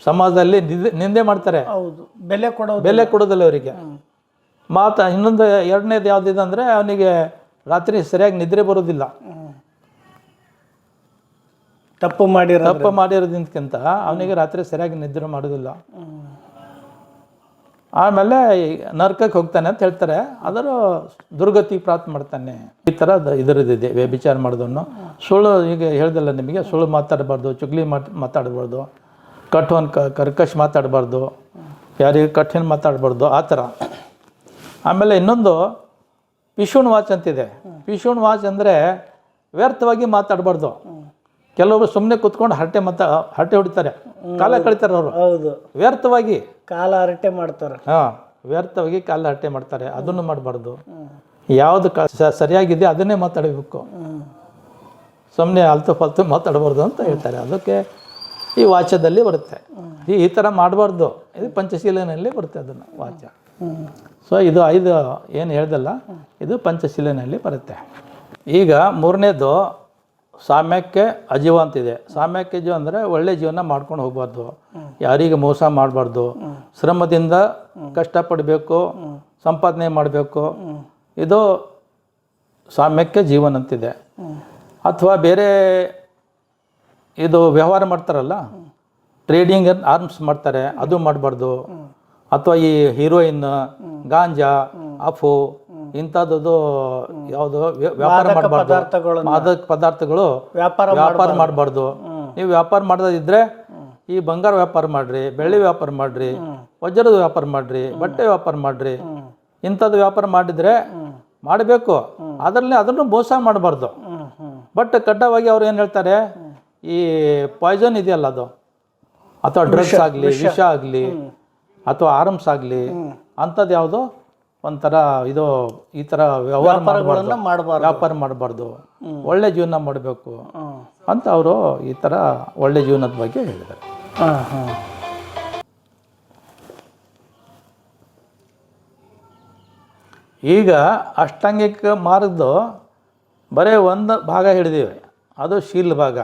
ಸಮಾಜದಲ್ಲಿ ನಿಂದೆ- ನಿಂದೆ ಮಾಡ್ತಾರೆ. ಹೌದು. ಬೆಲೆ ಕೊಡೋ ಬೆಲೆ ಕೊಡೋದಿಲ್ಲ ಅವರಿಗೆ. ಮಾತ ಇನ್ನೊಂದು ಎರಡನೇದು ಯಾವುದಿದೆ ಅಂದರೆ ಅವನಿಗೆ ರಾತ್ರಿ ಸರಿಯಾಗಿ ನಿದ್ರೆ ಬರೋದಿಲ್ಲ ತಪ್ಪು ಮಾಡಿರೋ ತಪ್ಪು ಮಾಡಿರೋದಕ್ಕಿಂತ ಅವನಿಗೆ ರಾತ್ರಿ ಸರಿಯಾಗಿ ನಿದ್ರೆ ಮಾಡೋದಿಲ್ಲ ಆಮೇಲೆ ನರ್ಕಕ್ಕೆ ಹೋಗ್ತಾನೆ ಅಂತ ಹೇಳ್ತಾರೆ. ಅದರ ದುರ್ಗತಿ ಪ್ರಾಪ್ತ ಮಾಡ್ತಾನೆ. ಈ ಥರ ಇದರದಿದೆ ವ್ಯಭಿಚಾರ ಮಾಡಿದವನು ಸುಳ್ಳು ಈಗ ಹೇಳ್ದಲ್ಲ ನಿಮಗೆ, ಸುಳ್ಳು ಮಾತಾಡಬಾರ್ದು, ಚುಗ್ಲಿ ಮಾತು, ಮಾತಾಡಬಾರ್ದು, ಕಠೋನ್ ಕ, ಕರ್ಕಶ್ ಮಾತಾಡಬಾರ್ದು, ಯಾರಿಗೆ ಕಠಿಣ ಮಾತಾಡಬಾರ್ದು, ಆ ಥರ. ಆಮೇಲೆ ಇನ್ನೊಂದು ಪಿಶುಣ್ ವಾಚ್ ಅಂತಿದೆ. ಪಿಶುಣ್ ವಾಚ್ ಅಂದರೆ ವ್ಯರ್ಥವಾಗಿ ಮಾತಾಡಬಾರ್ದು. ಕೆಲವರು ಸುಮ್ಮನೆ ಕೂತ್ಕೊಂಡು ಹರಟೆ ಮಾತಾ, ಹರಟೆ ಹೊಡಿತಾರೆ. ಕಾಲ ಕಳಿತಾರೆ ಅವರು. ಹೌದು. ವ್ಯರ್ಥವಾಗಿ. ಕಾಲ ಹರಟೆ ಮಾಡ್ತಾರೆ. ಹಾಂ ವ್ಯರ್ಥವಾಗಿ ಕಾಲ ಹರಟೆ ಮಾಡ್ತಾರೆ. ಅದನ್ನು ಮಾಡಬಾರ್ದು. ಯಾವುದು ಕ ಸರಿಯಾಗಿದೆ ಅದನ್ನೇ ಮಾತಾಡಬೇಕು. ಸುಮ್ಮನೆ ಅಲ್ತು ಫಲ್ತು ಮಾತಾಡಬಾರ್ದು ಅಂತ ಹೇಳ್ತಾರೆ. ಅದಕ್ಕೆ ಈ ವಾಚ್ಯದಲ್ಲಿ ಬರುತ್ತೆ. ಈ ಈ ಥರ ಮಾಡಬಾರ್ದು. ಇದು ಪಂಚಶೀಲನಲ್ಲಿ ಬರುತ್ತೆ ಅದನ್ನು ವಾಚ್ಯ. ಸೊ ಇದು ಐದು ಏನು ಹೇಳ್ದಲ್ಲ ಇದು ಪಂಚಶೀಲನಲ್ಲಿ ಬರುತ್ತೆ. ಈಗ ಮೂರನೇದು ಸಾಮ್ಯಕ್ಕೆ ಅಜೀವ ಅಂತಿದೆ. ಸಾಮ್ಯಕ್ಕೆ ಜೀವ ಅಂದರೆ ಒಳ್ಳೆ ಜೀವನ ಮಾಡ್ಕೊಂಡು ಹೋಗ್ಬಾರ್ದು. ಯಾರಿಗೆ ಮೋಸ ಮಾಡಬಾರ್ದು. ಶ್ರಮದಿಂದ ಕಷ್ಟಪಡಬೇಕು, ಸಂಪಾದನೆ ಮಾಡಬೇಕು. ಇದು ಸಾಮ್ಯಕ್ಕೆ ಜೀವನ ಅಂತಿದೆ. ಅಥವಾ ಬೇರೆ ಇದು ವ್ಯವಹಾರ ಮಾಡ್ತಾರಲ್ಲ? ಟ್ರೇಡಿಂಗ್ ಆರ್ಮ್ಸ್ ಮಾಡ್ತಾರೆ. ಅದು ಮಾಡಬಾರ್ದು. ಅಥವಾ ಈ ಹೀರೋಯಿನ್ ಗಾಂಜಾ, ಅಫು ಇಂಥದ್ದು ಯಾವುದು ವ್ಯಾಪಾರ ಮಾಡಬಾರ್ದು. ಮಾದಕ ಪದಾರ್ಥಗಳು ವ್ಯಾಪಾರ ವ್ಯಾಪಾರ ಮಾಡಬಾರ್ದು. ನೀವು ವ್ಯಾಪಾರ ಮಾಡದಿದ್ರೆ ಈ ಬಂಗಾರ ವ್ಯಾಪಾರ ಮಾಡ್ರಿ ಬೆಳ್ಳಿ ವ್ಯಾಪಾರ ಮಾಡ್ರಿ ವಜ್ರದ ವ್ಯಾಪಾರ ಮಾಡ್ರಿ ಬಟ್ಟೆ ವ್ಯಾಪಾರ ಮಾಡ್ರಿ ಇಂಥದ್ದು ವ್ಯಾಪಾರ ಮಾಡಿದ್ರೆ ಮಾಡಬೇಕು. ಅದರಲ್ಲಿ ಅದನ್ನು ಮೋಸ ಮಾಡಬಾರ್ದು. ಬಟ್ ಕಡ್ಡಾಯವಾಗಿ ಅವ್ರು ಏನು ಹೇಳ್ತಾರೆ ಈ ಪಾಯ್ಸನ್ ಇದೆಯಲ್ಲ ಅದು? ಅಥವಾ ಡ್ರಗ್ಸ್ ಆಗಲಿ ವಿಷ. ಆಗಲಿ ಅಥವಾ ಆರ್ಮ್ಸ್ ಆಗಲಿ ಅಂಥದ್ದು ಯಾವುದೋ? ಒಂಥರ ಇದು ಈ ಥರ ವ್ಯವಹಾರ ಮಾಡಬಾರ್ದು. ಮಾಡಬಾರ್ದು. ವ್ಯಾಪಾರ ಮಾಡಬಾರ್ದು. ಒಳ್ಳೆ ಜೀವನ ಮಾಡಬೇಕು ಅಂತ ಅವರು ಈ ಥರ ಒಳ್ಳೆ ಜೀವನದ ಬಗ್ಗೆ ಹೇಳಿದ್ದಾರೆ. ಹಾಂ ಹಾಂ. ಈಗ ಅಷ್ಟಾಂಗಿಕ ಮಾರ್ಗದ್ದು ಬರೀ ಒಂದು ಭಾಗ ಹಿಡಿದೀವಿ. ಅದು ಶೀಲ್ ಭಾಗ.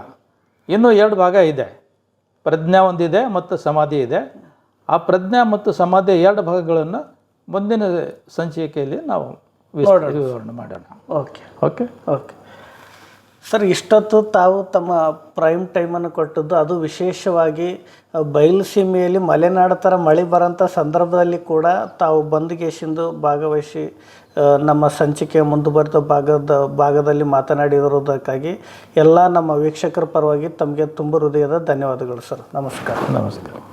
ಇನ್ನೂ ಎರಡು ಭಾಗ ಇದೆ. ಪ್ರಜ್ಞಾ ಒಂದಿದೆ ಮತ್ತು ಸಮಾಧಿ ಇದೆ. ಆ ಪ್ರಜ್ಞಾ ಮತ್ತು ಸಮಾಧಿ ಎರಡು ಭಾಗಗಳನ್ನು ಮುಂದಿನ ಸಂಚಿಕೆಯಲ್ಲಿ ನಾವು ವಿವರಣೆ ಮಾಡೋಣ. ಓಕೆ. ಓಕೆ? ಓಕೆ. ಸರ್ ಇಷ್ಟೊತ್ತು ತಾವು ತಮ್ಮ ಪ್ರೈಮ್ ಟೈಮನ್ನು ಕೊಟ್ಟದ್ದು ಅದು ವಿಶೇಷವಾಗಿ ಬಯಲುಸೀಮೆಯಲ್ಲಿ ಮಲೆನಾಡ ಮಲೆನಾಡು ಥರ ಮಳೆ ಬರೋಂಥ ಸಂದರ್ಭದಲ್ಲಿ ಕೂಡ ತಾವು ಬಂದ್ಗೇಶಿಂದು ಭಾಗವಹಿಸಿ ನಮ್ಮ ಸಂಚಿಕೆ ಮುಂದುವರೆದ ಭಾಗದ ಭಾಗದಲ್ಲಿ ಮಾತನಾಡಿರುವುದಕ್ಕಾಗಿ ಎಲ್ಲ ನಮ್ಮ ವೀಕ್ಷಕರ ಪರವಾಗಿ ತಮಗೆ ತುಂಬ ಹೃದಯದ ಧನ್ಯವಾದಗಳು ಸರ್. ನಮಸ್ಕಾರ. ನಮಸ್ಕಾರ.